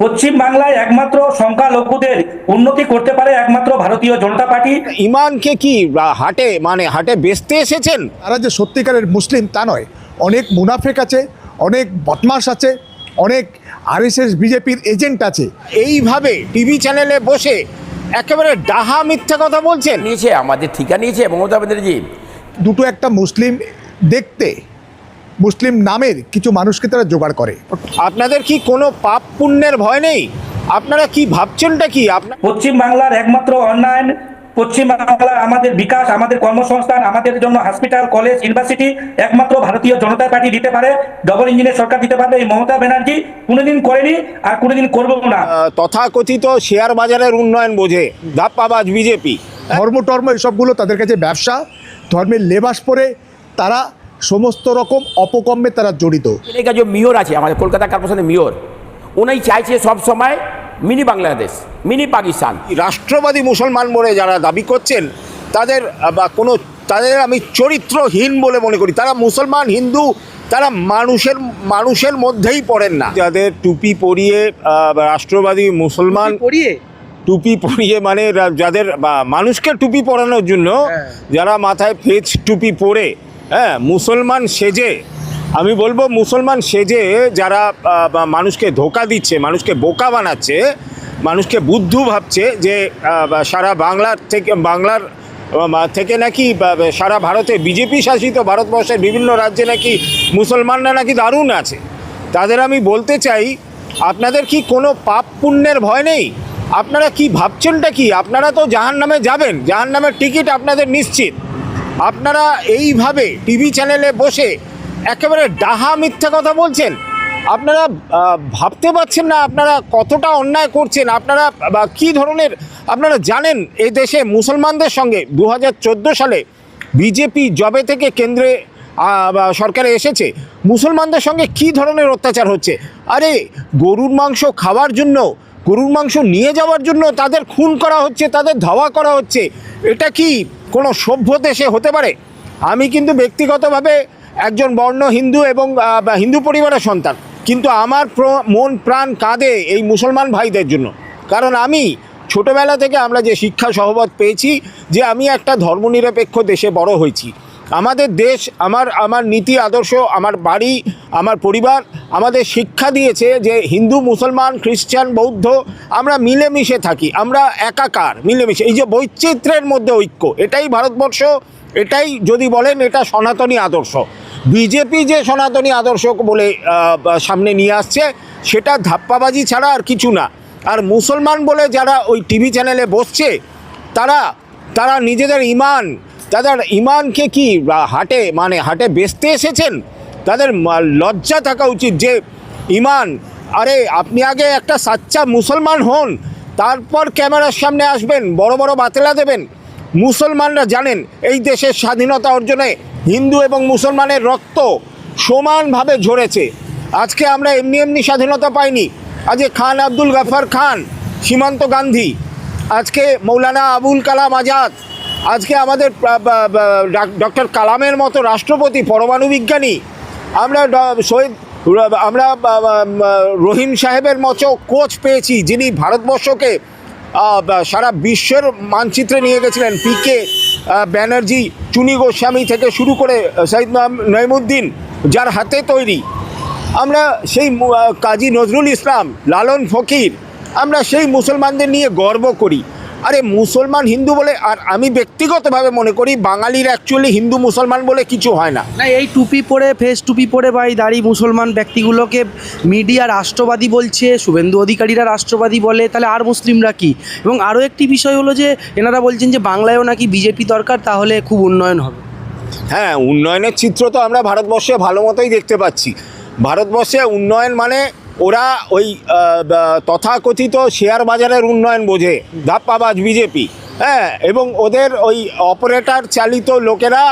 পশ্চিম বাংলায় একমাত্র সংখ্যালঘুদের উন্নতি করতে পারে একমাত্র ভারতীয় জনতা পার্টি। ইমানকে কি হাটে মানে হাটে বেচতে এসেছেন? তারা যে সত্যিকারের মুসলিম তা নয়। অনেক মুনাফেক আছে অনেক বদমাস আছে অনেক আরএসএস বিজেপির এজেন্ট আছে। এইভাবে টিভি চ্যানেলে বসে একেবারে ডাহা মিথ্যা কথা বলছেন? নিয়েছে আমাদের ঠিকা নিয়েছে মমতা ব্যানার্জি। দুটো একটা মুসলিম দেখতে মুসলিম নামের কিছু মানুষকে তারা জোগাড় করে। আপনাদের কি কোনো পাপ পুণ্যের ভয় নেই? আপনারা কি ভাবছেনটা কি? আপনার পশ্চিম বাংলার একমাত্র অন্যান্য পশ্চিম বাংলার আমাদের বিকাশ আমাদের কর্মসংস্থান আমাদের জন্য হসপিটাল কলেজ ইউনিভার্সিটি একমাত্র ভারতীয় জনতা পার্টি দিতে পারে ডবল ইঞ্জিনের সরকার দিতে পারবে এই মমতা ব্যানার্জি কোনোদিন করেনি আর কোনোদিন করব না। তথাকথিত শেয়ার বাজারের উন্নয়ন বোঝে ধাপ্পাবাজ বিজেপি। ধর্ম টর্ম এসবগুলো তাদের কাছে ব্যবসা ধর্মের লেবাস পরে তারা সমস্ত রকম অপকর্মে তারা জড়িত। এর কাছে মেয়র আছে আমাদের কলকাতা কর্পোরেশনের মেয়র উনি চাইছে সব সময় মিনি বাংলাদেশ মিনি পাকিস্তান। রাষ্ট্রবাদী মুসলমান বলে যারা দাবি করছেন তাদের বা কোনো তাদের আমি চরিত্রহীন বলে মনে করি। তারা মুসলমান হিন্দু তারা মানুষের মানুষের মধ্যেই পড়েন না। যাদের টুপি পরিয়ে রাষ্ট্রবাদী মুসলমান পরিয়ে? টুপি পরিয়ে মানে যাদের বা মানুষকে টুপি পরানোর জন্য যারা মাথায় ফেজ টুপি পরে হ্যাঁ মুসলমান সেজে, আমি বলব মুসলমান সেজে যারা মানুষকে ধোকা দিচ্ছে, মানুষকে বোকা বানাচ্ছে, মানুষকে বুদ্ধু ভাবছে যে সারা বাংলার থেকে বাংলার থেকে নাকি সারা ভারতে বিজেপি শাসিত ভারতবর্ষের বিভিন্ন রাজ্যে নাকি মুসলমানরা নাকি দারুণ আছে। তাদের আমি বলতে চাই, আপনাদের কি কোনো পাপ পুণ্যের ভয় নেই? আপনারা কি ভাবছেনটা কি? আপনারা তো জাহান নামে যাবেন জাহান নামের টিকিট আপনাদের নিশ্চিত। আপনারা এইভাবে টিভি চ্যানেলে বসে একেবারে ডাহা মিথ্যা কথা বলছেন। আপনারা ভাবতে পারছেন না আপনারা কতটা অন্যায় করছেন। আপনারা, বা কী ধরনের, আপনারা জানেন এই দেশে মুসলমানদের সঙ্গে দু হাজার চোদ্দ সালে বিজেপি জবে থেকে কেন্দ্রে সরকারে এসেছে। মুসলমানদের সঙ্গে কি ধরনের অত্যাচার হচ্ছে? আরে, গরুর মাংস খাওয়ার জন্য, গরুর মাংস নিয়ে যাওয়ার জন্য তাদের খুন করা হচ্ছে, তাদের ধাওয়া করা হচ্ছে। এটা কি কোনো সভ্য দেশে হতে পারে। আমি কিন্তু ব্যক্তিগতভাবে একজন বর্ণ হিন্দু এবং হিন্দু পরিবারের সন্তান। কিন্তু আমার মন প্রাণ কাঁদে এই মুসলমান ভাইদের জন্য। কারণ আমি ছোটোবেলা থেকে আমরা যে শিক্ষা সহবত পেয়েছি, যে আমি একটা ধর্মনিরপেক্ষ দেশে বড় হয়েছি। আমাদের দেশ, আমার আমার নীতি, আদর্শ, আমার বাড়ি, আমার পরিবার আমাদের শিক্ষা দিয়েছে যে হিন্দু, মুসলমান, খ্রিস্টান, বৌদ্ধ আমরা মিলেমিশে থাকি, আমরা একাকার, মিলেমিশে, এই যে বৈচিত্র্যের মধ্যে ঐক্য, এটাই ভারতবর্ষ, এটাই যদি বলেন এটা সনাতনী আদর্শ। বিজেপি যে সনাতনী আদর্শ বলে সামনে নিয়ে আসছে, সেটা ধাপ্পাবাজি ছাড়া আর কিছু না। আর মুসলমান বলে যারা ওই টিভি চ্যানেলে বসছে, তারা তারা নিজেদের ইমান তাদের ইমানকে কি হাটে মানে হাটে বেচতে এসেছেন? তাদের লজ্জা থাকা উচিত যে, ইমান, আরে আপনি আগে একটা সাচ্চা মুসলমান হন, তারপর ক্যামেরার সামনে আসবেন, বড় বড় বাতেলা দেবেন। মুসলমানরা জানেন, এই দেশের স্বাধীনতা অর্জনে হিন্দু এবং মুসলমানের রক্ত সমানভাবে ঝরেছে। আজকে আমরা এমনি এমনি স্বাধীনতা পাইনি। আজকে খান আব্দুল গাফার খান, সীমান্ত গান্ধী, আজকে মৌলানা আবুল কালাম আজাদ আজকে আমাদের ডক্টর কালামের মতো রাষ্ট্রপতি, পরমাণু বিজ্ঞানী, আমরা শহীদ, আমরা রহিম সাহেবের মতো কোচ পেয়েছি, যিনি ভারতবর্ষকে সারা বিশ্বের মানচিত্রে নিয়ে গেছিলেন পিকে ব্যানার্জি, চুনি গোস্বামী থেকে শুরু করে শহীদ নইমুদ্দিন যার হাতে তৈরি। আমরা সেই কাজী নজরুল ইসলাম, লালন ফকির, আমরা সেই মুসলমানদের নিয়ে গর্ব করি। আরে মুসলমান হিন্দু বলে আর আমি ব্যক্তিগতভাবে মনে করি বাঙালির অ্যাকচুয়ালি হিন্দু মুসলমান বলে কিছু হয় না। না এই টুপি পরে ফেস টুপি পরে বা এই দাড়ি মুসলমান ব্যক্তিগুলোকে মিডিয়া রাষ্ট্রবাদী বলছে শুভেন্দু অধিকারীরা রাষ্ট্রবাদী বলে তাহলে আর মুসলিমরা কি? এবং আরও একটি বিষয় হলো যে এনারা বলছেন যে বাংলায়ও নাকি বিজেপি দরকার তাহলে খুব উন্নয়ন হবে। হ্যাঁ উন্নয়নের চিত্র তো আমরা ভারতবর্ষে ভালো মতোই দেখতে পাচ্ছি। ভারতবর্ষে উন্নয়ন মানে ওরা ওই তথাকথিত শেয়ার বাজারের উন্নয়ন বোঝে, ধাপ্পাবাজ বিজেপি হ্যাঁ এবং ওদের ওই অপারেটর চালিত লোকেরা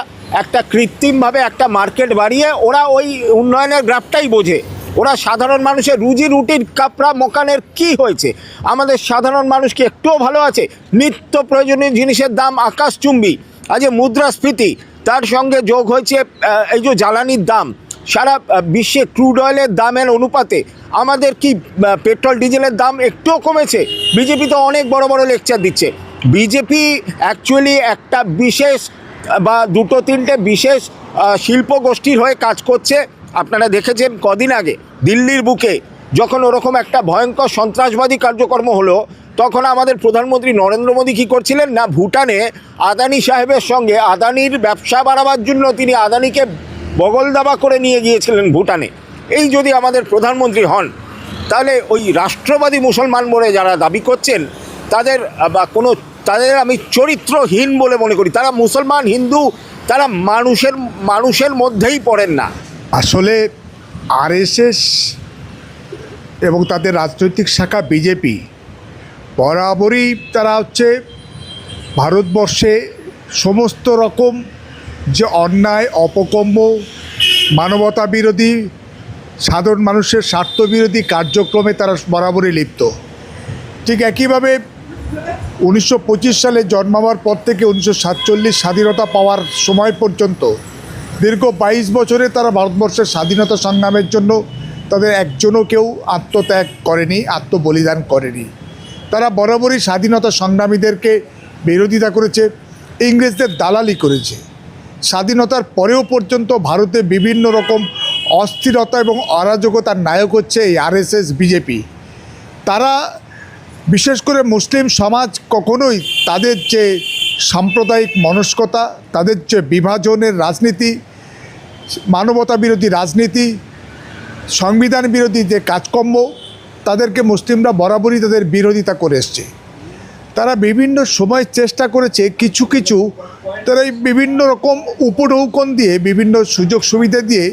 একটা কৃত্রিমভাবে একটা মার্কেট বাড়িয়ে ওরা ওই উন্নয়নের গ্রাফটাই বোঝে। ওরা সাধারণ মানুষের রুজি রুটির কাপড়া মোকানের কি হয়েছে? আমাদের সাধারণ মানুষ কি একটুও ভালো আছে? নিত্য প্রয়োজনীয় জিনিসের দাম আকাশচুম্বী, আজ মুদ্রাস্ফীতি, তার সঙ্গে যোগ হয়েছে এই যে জ্বালানির দাম। সারা বিশ্বে ক্রুড অয়েলের দামের অনুপাতে আমাদের কি পেট্রোল, ডিজেলের দাম একটুও কমেছে? বিজেপি তো অনেক বড় বড় লেকচার দিচ্ছে। বিজেপি অ্যাকচুয়ালি একটা বিশেষ, বা দুটো তিনটে বিশেষ শিল্প গোষ্ঠীর হয়ে কাজ করছে। আপনারা দেখেছেন কদিন আগে দিল্লির বুকে যখন ওরকম একটা ভয়ঙ্কর সন্ত্রাসবাদী কার্যক্রম হলো, তখন আমাদের প্রধানমন্ত্রী নরেন্দ্র মোদী কী করছিলেন? না, ভুটানে আদানি সাহেবের সঙ্গে আদানির ব্যবসা বাড়াবার জন্য তিনি আদানিকে বগল দাবা করে নিয়ে গিয়েছিলেন ভুটানে। এই যদি আমাদের প্রধানমন্ত্রী হন, তাহলে ওই রাষ্ট্রবাদী মুসলমান বলে যারা দাবি করছেন, তাদের, বা কোনো, তাদের আমি চরিত্রহীন বলে মনে করি। তারা মুসলমান, হিন্দু, তারা মানুষের মানুষের মধ্যেই পড়েন না। আসলে আরএসএস এবং তাদের রাজনৈতিক শাখা বিজেপি বরাবরই তারা হচ্ছে ভারতবর্ষে সমস্ত রকম যে অন্যায় অপকম্য মানবতা বিরোধী, সাধারণ মানুষের স্বার্থবিরোধী কার্যক্রমে তারা বরাবরই লিপ্ত। ঠিক একইভাবে উনিশশো পঁচিশ সালে জন্মাবার পর থেকে উনিশশো সাতচল্লিশ স্বাধীনতা পাওয়ার সময় পর্যন্ত দীর্ঘ বাইশ বছরে তারা ভারতবর্ষের স্বাধীনতা সংগ্রামের জন্য তাদের একজনও কেউ আত্মত্যাগ করেনি, আত্মবলিদান করেনি। তারা বরাবরই স্বাধীনতা সংগ্রামীদেরকে বিরোধিতা করেছে, ইংরেজদের দালালি করেছে। স্বাধীনতার পরেও পর্যন্ত ভারতে বিভিন্ন রকম অস্থিরতা এবং অরাজকতার নায়ক হচ্ছে এই আরএসএস, বিজেপি। তারা বিশেষ করে মুসলিম সমাজ কখনোই তাদের যে সাম্প্রদায়িক মনস্কতা, তাদের যে বিভাজনের রাজনীতি, মানবতা বিরোধী রাজনীতি, সংবিধান বিরোধী যে কাজকর্ম, তাদেরকে মুসলিমরা বরাবরই তাদের বিরোধিতা করে এসছে। তারা বিভিন্ন সময় চেষ্টা করেছে কিছু কিছু তারা এই বিভিন্ন রকম উপনৌকন দিয়ে, বিভিন্ন সুযোগ সুবিধা দিয়ে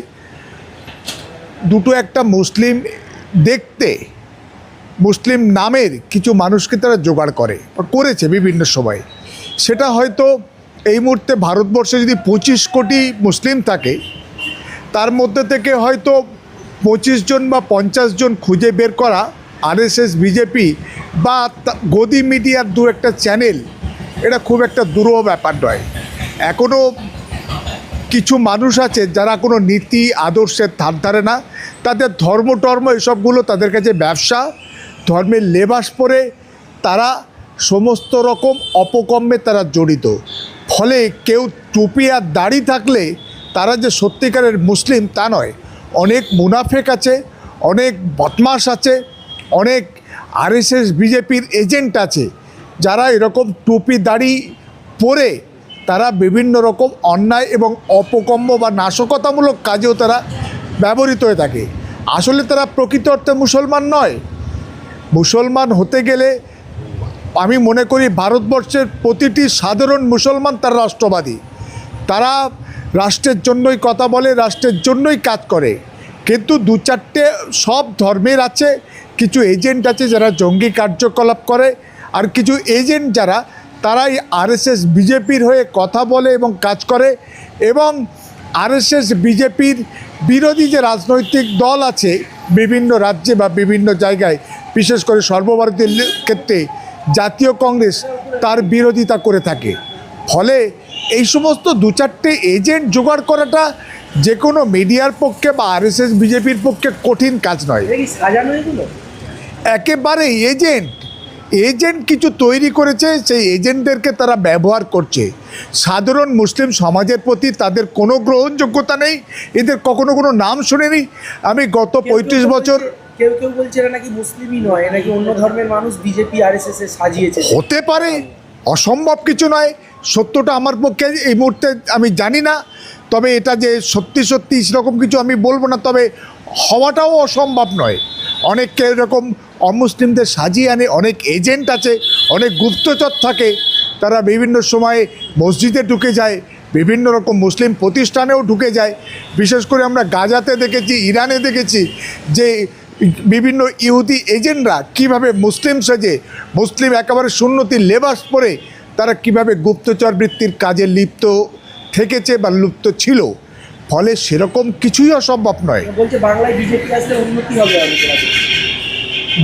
দুটো একটা মুসলিম দেখতে, মুসলিম নামের কিছু মানুষকে তারা জোগাড় করে করেছে বিভিন্ন সময়। সেটা হয়তো এই মুহূর্তে ভারতবর্ষে যদি পঁচিশ কোটি মুসলিম থাকে, তার মধ্যে থেকে হয়তো পঁচিশ জন বা পঞ্চাশ জন খুঁজে বের করা আরএসএস বিজেপি বা গদি মিডিয়ার দু একটা চ্যানেল এটা খুব একটা দুরূহ ব্যাপার নয়। এখনও কিছু মানুষ আছে যারা কোনো নীতি, আদর্শের ধার ধারে না। তাদের ধর্ম, টর্ম এসবগুলো তাদের কাছে ব্যবসা, ধর্মের লেবাস পরে তারা সমস্ত রকম অপকর্মে তারা জড়িত। ফলে কেউ টুপি আর দাড়ি থাকলে তারা যে সত্যিকারের মুসলিম তা নয়। অনেক মুনাফেক আছে, অনেক বদমাস আছে, অনেক আরএসএস, বিজেপির এজেন্ট আছে। যারা এরকম টুপি দাড়ি পরে তারা বিভিন্ন রকম অন্যায় এবং অপকম্ম বা নাশকতামূলক কাজেও তারা ব্যবহৃত হয়ে থাকে। আসলে তারা প্রকৃত অর্থে মুসলমান নয়। মুসলমান হতে গেলে আমি মনে করি ভারতবর্ষের প্রতিটি সাধারণ মুসলমান তারা রাষ্ট্রবাদী। তারা রাষ্ট্রের জন্যই কথা বলে, রাষ্ট্রের জন্যই কাজ করে। কিন্তু দু চারটে সব ধর্মের আছে, কিছু এজেন্ট আছে যারা জঙ্গি কার্যকলাপ করে আর কিছু এজেন্ট যারা তারাই আরএসএস বিজেপির হয়ে কথা বলে এবং কাজ করে এবং আরএসএস বিজেপির বিরোধী যে রাজনৈতিক দল আছে বিভিন্ন রাজ্যে বা বিভিন্ন জায়গায় বিশেষ করে সর্বভারতীয় ক্ষেত্রে জাতীয় কংগ্রেস তার বিরোধিতা করে থাকে। ফলে এই সমস্ত দু চারটে এজেন্ট জোগাড় করাটা যে কোনো মিডিয়ার পক্ষে বা আরএসএস বিজেপির পক্ষে কঠিন কাজ নয়। একেবারে এজেন্ট এজেন্ট কিছু তৈরি করেছে সেই এজেন্টদেরকে তারা ব্যবহার করছে। সাধারণ মুসলিম সমাজের প্রতি তাদের কোনো গ্রহণযোগ্যতা নেই এদের কখনো কোনো নাম শুনেনি। আমি গত পঁয়ত্রিশ বছর কেউ কেউ বলছে এরা নাকি মুসলিমই নয় নাকি অন্য ধর্মের মানুষ বিজেপি আর এস সাজিয়েছে। হতে পারে অসম্ভব কিছু নয় সত্যটা আমার পক্ষে এই মুহূর্তে আমি জানি না তবে এটা যে সত্যি সত্যি সেরকম কিছু আমি বলব না তবে হওয়াটাও অসম্ভব নয়। অনেককে এরকম অমুসলিমদের সাজিয়ে আনে, অনেক এজেন্ট আছে, অনেক গুপ্তচর থাকে। তারা বিভিন্ন সময়ে মসজিদে ঢুকে যায়, বিভিন্ন রকম মুসলিম প্রতিষ্ঠানেও ঢুকে যায়। বিশেষ করে আমরা গাজাতে দেখেছি, ইরানে দেখেছি যে বিভিন্ন ইহুদি এজেন্টরা কীভাবে মুসলিম সেজে, মুসলিম একেবারে সুন্নতির লেবাস পরে তারা কীভাবে গুপ্তচর বৃত্তির কাজে লিপ্ত থেকেছে বা লুপ্ত ছিল। ফলে সেরকম কিছুই অসম্ভব নয়।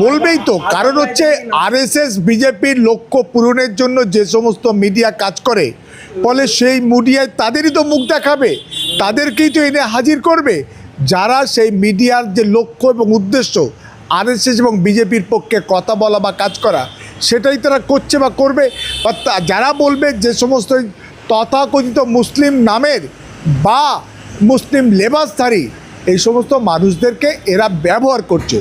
বলবেই তো কারণ হচ্ছে আরএসএস বিজেপির লক্ষ্য পূরণের জন্য যে সমস্ত মিডিয়া কাজ করে ফলে সেই মিডিয়ায় তাদেরই তো মুখ দেখাবে তাদেরকেই তো এনে হাজির করবে। যারা সেই মিডিয়ার যে লক্ষ্য এবং উদ্দেশ্য আরএসএস এবং বিজেপির পক্ষে কথা বলা বা কাজ করা সেটাই তারা করছে বা করবে। বা যারা বলবে যে সমস্ত তথাকথিত মুসলিম নামের বা মুসলিম লেবাসধারী এই সমস্ত মানুষদেরকে এরা ব্যবহার করছে।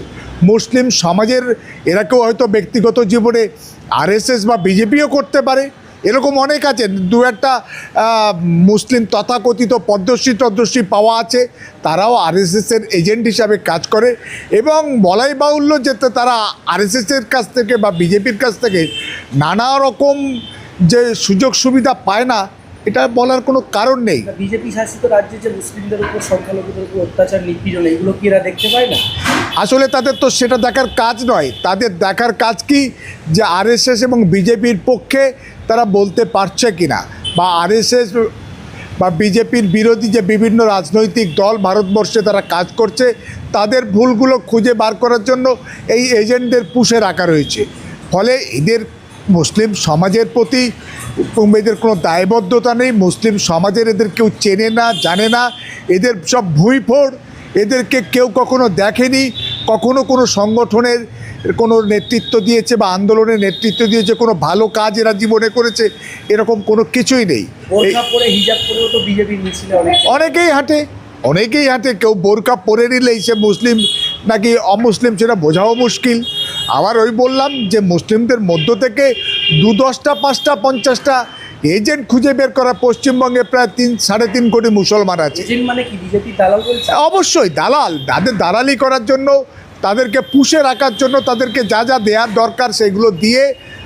মুসলিম সমাজের এরা কেউ হয়তো ব্যক্তিগত জীবনে আরএসএস বা বিজেপিও করতে পারে, এরকম অনেক আছে। দু একটা মুসলিম তথাকথিত পদ্মশ্রী টদ্মশ্রী পাওয়া আছে, তারাও আরএসএসের এজেন্ট হিসাবে কাজ করে এবং বলাই বাহুল্য যে তারা আরএসএসের কাছ থেকে বা বিজেপির কাছ থেকে নানা রকম যে সুযোগ সুবিধা পায় না এটা বলার কোনো কারণ নেই। বিজেপি শাসিত রাজ্যে যে মুসলিমদের উপর সংখ্যালঘুদের উপর অত্যাচার নিপীড়ন এগুলো কি এরা দেখতে পায় না? আসলে তাদের তো সেটা দেখার কাজ নয়। তাদের দেখার কাজ কি যে আরএসএস এবং বিজেপির পক্ষে তারা বলতে পারছে কিনা? বা আরএসএস বা বিজেপির বিরোধী যে বিভিন্ন রাজনৈতিক দল ভারতবর্ষে তারা কাজ করছে তাদের ভুলগুলো খুঁজে বার করার জন্য এই এজেন্টদের পুষে রাখা রয়েছে। ফলে এদের মুসলিম সমাজের প্রতি এদের কোনো দায়বদ্ধতা নেই মুসলিম সমাজের এদের কেউ চেনে না জানে না এদের সব ভুঁইফোড় এদেরকে কেউ কখনো দেখেনি কখনো কোনো সংগঠনের কোনো নেতৃত্ব দিয়েছে বা আন্দোলনের নেতৃত্ব দিয়েছে কোনো ভালো কাজ এরা জীবনে করেছে এরকম কোনো কিছুই নেই। অনেকেই হাঁটে অনেকেই হাঁটে কেউ বোরকা পরে নিলেই সে মুসলিম নাকি অমুসলিম সেটা বোঝাও মুশকিল। আবার ওই বললাম যে মুসলিমদের মধ্য থেকে দু দশটা পাঁচটা পঞ্চাশটা এজেন্ট খুঁজে বের করা পশ্চিমবঙ্গে প্রায় তিন সাড়ে তিন কোটি মুসলমান আছে। মানে দালাল অবশ্যই দালাল। তাদের দালালি করার জন্য তাদেরকে পুষে রাখার জন্য তাদেরকে যা যা দেওয়ার দরকার সেগুলো দিয়ে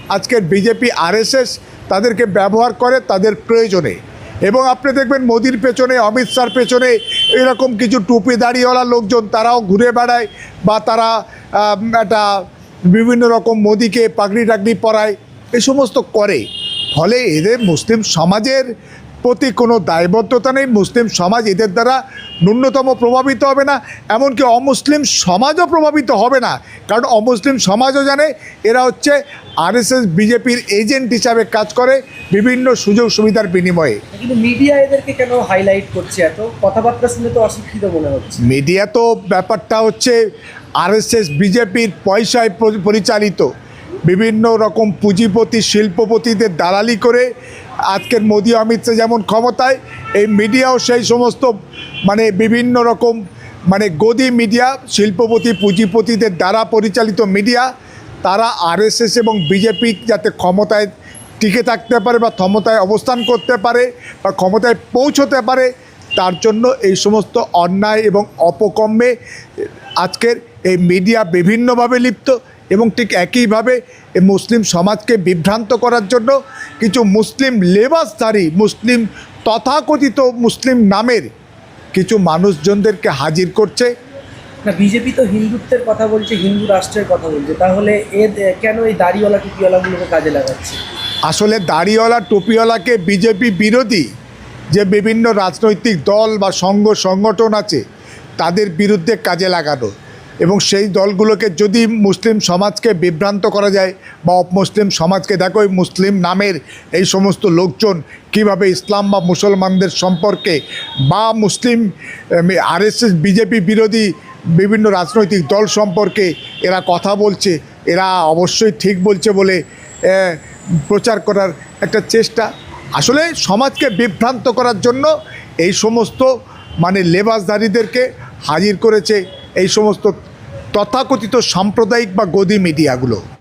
আজকের বিজেপি আরএসএস তাদেরকে ব্যবহার করে তাদের প্রয়োজনে। এবং আপনি দেখবেন মোদির পেছনে অমিত শাহর পেছনে এরকম কিছু টুপি দাড়িওয়ালা লোকজন তারাও ঘুরে বেড়ায় বা তারা একটা বিভিন্ন রকম মোদিকে পাগড়ি টাগড়ি পরায় এ সমস্ত করে। ফলে এদের মুসলিম সমাজের প্রতি কোনো দায়বদ্ধতা নেই। মুসলিম সমাজ এদের দ্বারা ন্যূনতম প্রভাবিত হবে না এমনকি অমুসলিম সমাজও প্রভাবিত হবে না। কারণ অমুসলিম সমাজও জানে এরা হচ্ছে আরএসএস বিজেপির এজেন্ট হিসাবে কাজ করে বিভিন্ন সুযোগ সুবিধার বিনিময়ে। কিন্তু মিডিয়া এদেরকে কেন হাইলাইট করছে এত? কথাবার্তা শুনে তো অশিক্ষিত মনে হচ্ছে। মিডিয়া তো ব্যাপারটা হচ্ছে আরএসএস, বিজেপির পয়সায় পরিচালিত বিভিন্ন রকম পুঁজিপতি, শিল্পপতিদের দালালি করে আজকের মোদি অমিত শাহ যেমন ক্ষমতায়, এই মিডিয়াও সেই সমস্ত মানে বিভিন্ন রকম মানে গদি মিডিয়া, শিল্পপতি, পুঁজিপতিদের দ্বারা পরিচালিত মিডিয়া, তারা আরএসএস এবং বিজেপি যাতে ক্ষমতায় টিকে থাকতে পারে বা ক্ষমতায় অবস্থান করতে পারে বা ক্ষমতায় পৌঁছতে পারে, তার জন্য এই সমস্ত অন্যায় এবং অপকর্মে আজকের এই মিডিয়া বিভিন্নভাবে লিপ্ত এবং ঠিক একইভাবে এই মুসলিম সমাজকে বিভ্রান্ত করার জন্য কিছু মুসলিম লেবাসধারী মুসলিম তথাকথিত মুসলিম নামের কিছু মানুষজনদেরকে হাজির করছে। না বিজেপি তো হিন্দুত্বের কথা বলছে হিন্দু রাষ্ট্রের কথা বলছে। তাহলে এ কেন এই দাড়িওয়ালা টুপিওয়ালাগুলোকে কাজে লাগাচ্ছে? আসলে দাড়িওয়ালা টুপিওয়ালাকে বিজেপি বিরোধী যে বিভিন্ন রাজনৈতিক দল বা সংঘ সংগঠন আছে তাদের বিরুদ্ধে কাজে লাগানো। এবং সেই দলগুলোকে যদি মুসলিম সমাজকে বিভ্রান্ত করা যায় বা মুসলিম সমাজকে, দেখো মুসলিম নামের এই সমস্ত লোকজন কীভাবে ইসলাম বা মুসলমানদের সম্পর্কে বা মুসলিম আরএসএস, বিজেপি বিরোধী বিভিন্ন রাজনৈতিক দল সম্পর্কে এরা কথা বলছে, এরা অবশ্যই ঠিক বলছে বলে প্রচার করার একটা চেষ্টা। আসলে সমাজকে বিভ্রান্ত করার জন্য এই সমস্ত মানে লেবাসধারীদেরকে হাজির করেছে এই সমস্ত তথাকথিত সাম্প্রদায়িক বা গদি মিডিয়াগুলো।